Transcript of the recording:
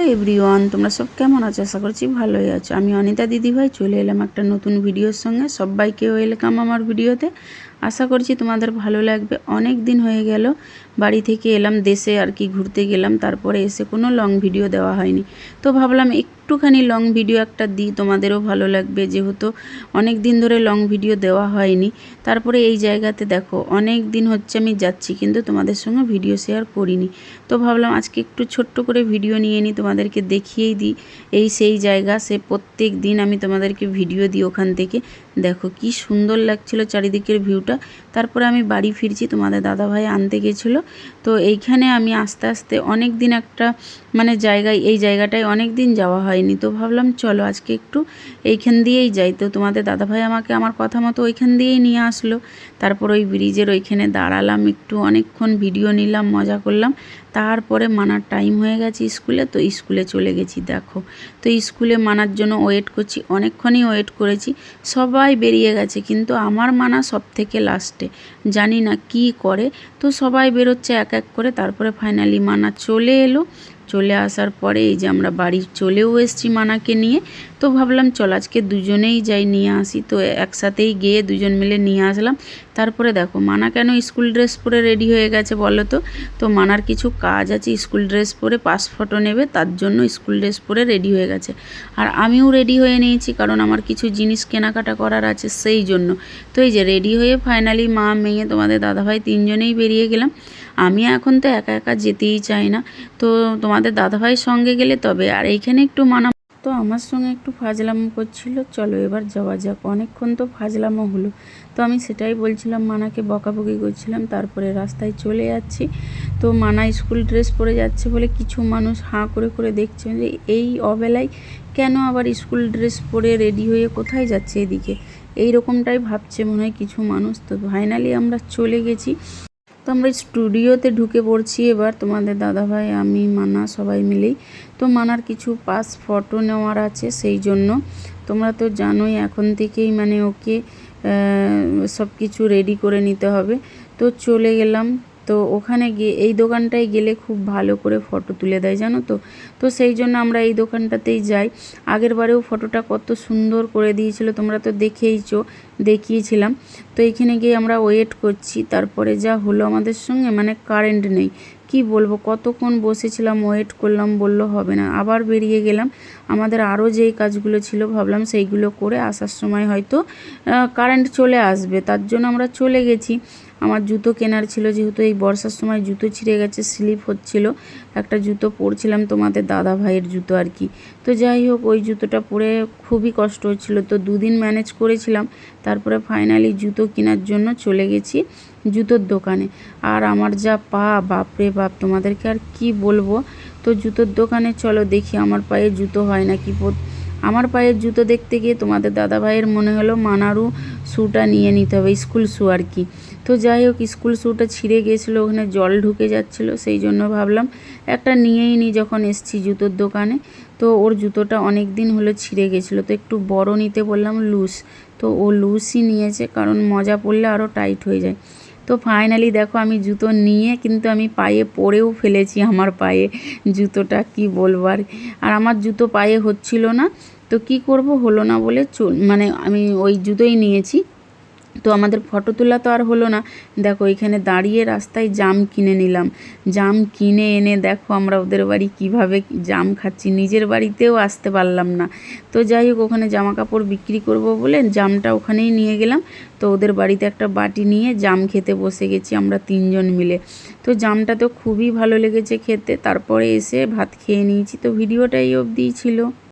Hello everyone, তোমরা সব কেমন আছো? আশা করছি ভালোই আছো। আমি অনিতা দিদিভাই, চলে এলাম একটা নতুন ভিডিওর সঙ্গে। সবাইকে ওয়েলকাম আমার ভিডিওতে। আশা করছি তোমাদের ভালো লাগবে। অনেক দিন হয়ে গেল, বাড়ি থেকে এলাম, দেশে আর কি ঘুরতে গেলাম, তারপরে এসে কোনো লং ভিডিও দেওয়া হয়নি। তো ভাবলাম একটুখানি লং ভিডিও একটা দিই, তোমাদেরও ভালো লাগবে। যেহেতু অনেক দিন ধরে লং ভিডিও দেওয়া হয়নি, তারপরে এই জায়গাতে দেখো, অনেক দিন হচ্ছে আমি যাচ্ছি, কিন্তু তোমাদের সঙ্গে ভিডিও শেয়ার করিনি। তো ভাবলাম আজকে একটু ছোট্ট করে ভিডিও নিয়ে নিই, তোমাদেরকে দেখিয়েই দিই। এই সেই জায়গা, সে প্রত্যেক দিন আমি তোমাদেরকে ভিডিও দিই ওখান থেকে। দেখো কি সুন্দর লাগছিল চারিদিকের ভিউটা তারপরে আমি বাড়ি ফিরছি, তোমাদের দাদাভাই আনতে গেছিল। তো এইখানে আমি আস্তে আস্তে অনেক দিন একটা মানে জায়গায়, এই জায়গাটায় অনেক দিন যাওয়া হয়নি তো ভাবলাম, চলো আজকে একটু এইখান দিয়েই যাই। তো তোমাদের দাদাভাই আমাকে আমার কথা মতো ওইখান দিয়েই নিয়ে আসলো। তারপর ওই ব্রিজের ওইখানে দাঁড়ালাম, একটু অনেকক্ষণ ভিডিও নিলাম, মজা করলাম। তারপরে মানার টাইম হয়ে গেছে স্কুলে, তো স্কুলে চলে গেছি, দেখো। তো স্কুলে মানার জন্য ওয়েট করছি, অনেকক্ষণই ওয়েট করেছি, সবাই বেরিয়ে গেছে, কিন্তু আমার মানা সব থেকে লাস্টে। জানি না কি করে, তো সবাই বেরোচ্ছে এক এক করে, তারপরে ফাইনালি মানা চলে এলো। চলে আসার পরে এই যে আমরা বাড়ি চলেও এসেছি মানাকে নিয়ে, তো ভাবলাম চল আজকে দুজনেই যাই নিয়ে আসি। তো একসাথেই গিয়ে দুজন মিলে নিয়ে আসলাম। তারপরে দেখো, মানা কেন স্কুল ড্রেস পরে রেডি হয়ে গেছে বলো তো? তো মানার কিছু কাজ আছে স্কুল ড্রেস পরে, পাস ফটো নেবে, তার জন্য স্কুল ড্রেস পরে রেডি হয়ে গেছে। আর আমিও রেডি হয়ে নিয়েছি, কারণ আমার কিছু জিনিস কেনাকাটা করার আছে সেই জন্য। তো এই যে রেডি হয়ে ফাইনালি মা, মেয়ে, তোমাদের দাদাভাই তিনজনেই বেরিয়ে গেলাম। আমি এখন তো একা একা যেতেই চাই না। তো তোমাদের দাদাভাইয়ের সঙ্গে গেলে তবে, আর এইখানে একটু মানা তো আমার সঙ্গে একটু ফাজলামো করছিল। চলো এবার যাওয়া যাক। অনেকক্ষণ তো ফাজলামো হলো। তো আমি সেটাই বলছিলাম, মানাকে বকাবকি করছিলাম, তারপরে রাস্তায় চলে যাচ্ছি। তো মানা স্কুল ড্রেস পরে যাচ্ছে বলে কিছু মানুষ হাঁ করে করে দেখছে যে, এই অবেলায় কেন আবার স্কুল ড্রেস পরে রেডি হয়ে কোথায় যাচ্ছে এদিকে? এই রকমটাই ভাবছে মনে হয় কিছু মানুষ। তো ফাইনালি আমরা চলে গেছি। তো আমরা স্টুডিওতে ঢুকে পড়ছি এবার। তোমাদের দাদাভাই, আমি, মানা সবাই মিলেই। তো মানার কিছু পাস ফটো নেওয়ার আছে সেই জন্য। তোমরা তো জানোই এখন থেকেই মানে ওকে সব কিছু রেডি করে নিতে হবে। তো চলে গেলাম তো ওখানে গিয়ে এই দোকানটায় গেলে খুব ভালো করে ফটো তুলে দেয়, জানো তো? তো সেই জন্য আমরা এই দোকানটাতেই যাই। আগের বারেও ফটোটা কত সুন্দর করে দিয়েছিল, তোমরা তো দেখেইছো, দেখিয়েছিলাম। তো এইখানে গিয়ে আমরা ওয়েট করছি, তারপরে যা হলো আমাদের সঙ্গে মানে কারেন্ট নেই। কি বলব, কতক্ষণ বসেছিলাম, ওয়েট করলাম, বলল হবে না। আবার বেরিয়ে গেলাম। আমাদের আরও যেই কাজগুলো ছিল, ভাবলাম সেইগুলো করে আসার সময় হয়তো কারেন্ট চলে আসবে, তার জন্য আমরা চলে গেছি। আমার জুতো কেনার ছিল, যেহেতু এই বর্ষার সময় জুতো ছিঁড়ে গেছে, স্লিপ হচ্ছিল। একটা জুতো পরছিলাম তোমাদের দাদা ভাইয়ের জুতো আর কি। তো যাই হোক, ওই জুতোটা পরে খুবই কষ্ট হচ্ছিল। তো দুদিন ম্যানেজ করেছিলাম, তারপরে ফাইনালি জুতো কেনার জন্য চলে গেছি জুতোর দোকানে। আর আমার যা পা, বাপরে বাপ, তোমাদেরকে আর কি বলব? তো জুতোর দোকানে চলো দেখি আমার পায়ে জুতো হয় নাকি আমার পায়ের জুতো দেখতে গিয়ে তোমাদের দাদা ভাইয়ের মনে হলো মানারু শ্যুটা নিয়ে নিতে হবে স্কুল শ্যু আর কি। তো যাই হোক, স্কুল শ্যুটা ছিঁড়ে গিয়েছিল, ওখানে জল ঢুকে যাচ্ছিল, সেই জন্য ভাবলাম একটা নিয়েই নিই যখন এসছি জুতোর দোকানে। তো ওর জুতোটা অনেক দিন হলো ছিঁড়ে গেছিল তো একটু বড় নিতে বললাম লুজ। তো ও লুজই নিয়েছে, কারণ মজা পড়লে আরও টাইট হয়ে যায়। তো ফাইনালি দেখো আমি জুতো নিয়ে কিন্তু আমি পায়ে পরেও ফেলেছি আমার পায়ে। জুতোটা কি বলব আর আর আমার জুতো পায়ে হচ্ছিল না। তো কি করব হলো না বলে মানে আমি ওই জুতোই নিয়েছি। তো আমাদের ফটো তোলা তো আর হলো না। দেখো, এখানে দাঁড়িয়ে রাস্তায় জাম কিনে নিলাম। জাম কিনে এনে দেখো আমরা ওদের বাড়ি কীভাবে জাম খাচ্ছি। নিজের বাড়িতেও আসতে পারলাম না। তো যাই হোক, ওখানে জামা কাপড় বিক্রি করব বলে জামটা ওখানেই নিয়ে গেলাম। তো ওদের বাড়িতে একটা বাটি নিয়ে জাম খেতে বসে গেছি আমরা তিনজন মিলে। তো জামটা তো খুবই ভালো লেগেছে খেতে। তারপরে এসে ভাত খেয়ে নিয়েছি। তো ভিডিওটা এই অবধিই ছিল।